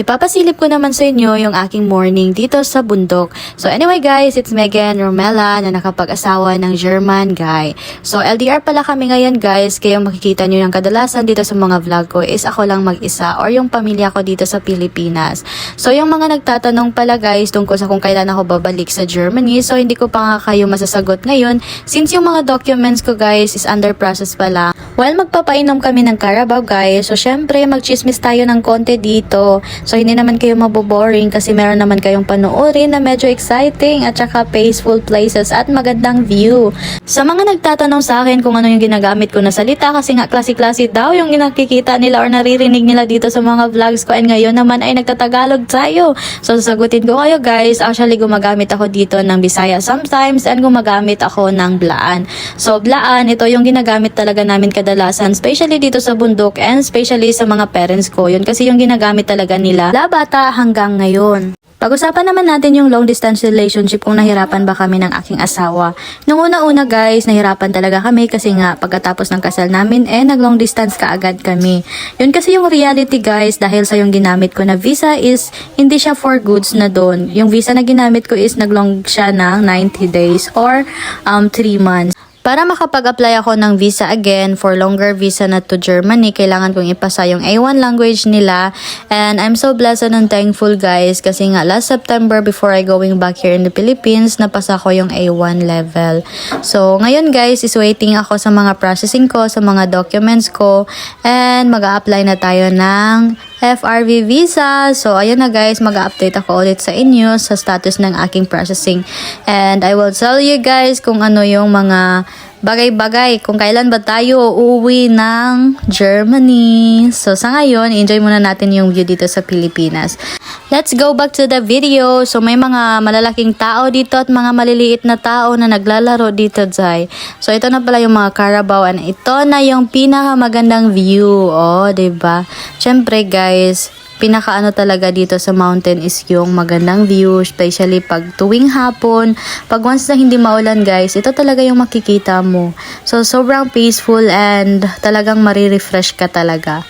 Ipapasilip ko naman sa inyo yung aking morning dito sa bundok. So anyway guys, it's Megan Romela na nakapag-asawa ng German guy. So LDR pala kami ngayon guys, kaya makikita nyo yung kadalasan dito sa mga vlog ko is ako lang mag-isa or yung pamilya ko dito sa Pilipinas. So yung mga nagtatanong pala guys tungkol sa kung kailan ako babalik sa Germany, so hindi ko pa nga kayo masasagot ngayon since yung mga documents ko guys is under process pala. While magpapainom kami ng Carabao guys, so syempre magchismis tayo ng konti dito. So hindi naman kayo maboboring kasi meron naman kayong panoorin na medyo exciting at saka peaceful places at magandang view. Sa mga nagtatanong sa akin kung ano yung ginagamit ko na salita kasi nga klase-klase daw yung nakikita nila or naririnig nila dito sa mga vlogs ko and ngayon naman ay nagtatagalog tayo. So sasagutin ko kayo guys, actually gumagamit ako dito ng Bisaya sometimes and gumagamit ako ng Blaan. So Blaan, ito yung ginagamit talaga namin kadalasan, especially dito sa bundok and especially sa mga parents ko. Yun kasi yung ginagamit talaga nila la bata hanggang ngayon. Pag-usapan naman natin yung long distance relationship kung nahirapan ba kami ng aking asawa. Nung una-una guys, nahirapan talaga kami kasi nga pagkatapos ng kasal namin eh nag long distance kaagad kami. Yun kasi yung reality guys dahil sa yung ginamit ko na visa is hindi siya for goods na doon. Yung visa na ginamit ko is naglong siya ng 90 days or um, 3 months. Para makapag-apply ako ng visa again for longer visa na to Germany, kailangan kong ipasa yung A1 language nila. And I'm so blessed and thankful guys kasi nga last September before I going back here in the Philippines, napasa ko yung A1 level. So ngayon guys, is waiting ako sa mga processing ko, sa mga documents ko. And mag apply na tayo ng FRV visa. So, ayun na guys, mag-update ako ulit sa inyo sa status ng aking processing. And I will tell you guys kung ano yung mga bagay-bagay kung kailan ba tayo uuwi ng Germany. So, sa ngayon, enjoy muna natin yung view dito sa Pilipinas. Let's go back to the video. So, may mga malalaking tao dito at mga maliliit na tao na naglalaro dito, Zay. So, ito na pala yung mga Carabao and ito na yung pinakamagandang view. Oh, 'di ba? Syempre, guys, pinakaano talaga dito sa mountain is yung magandang view, especially pag tuwing hapon. Pag once na hindi maulan guys, ito talaga yung makikita mo. So, sobrang peaceful and talagang marirefresh ka talaga.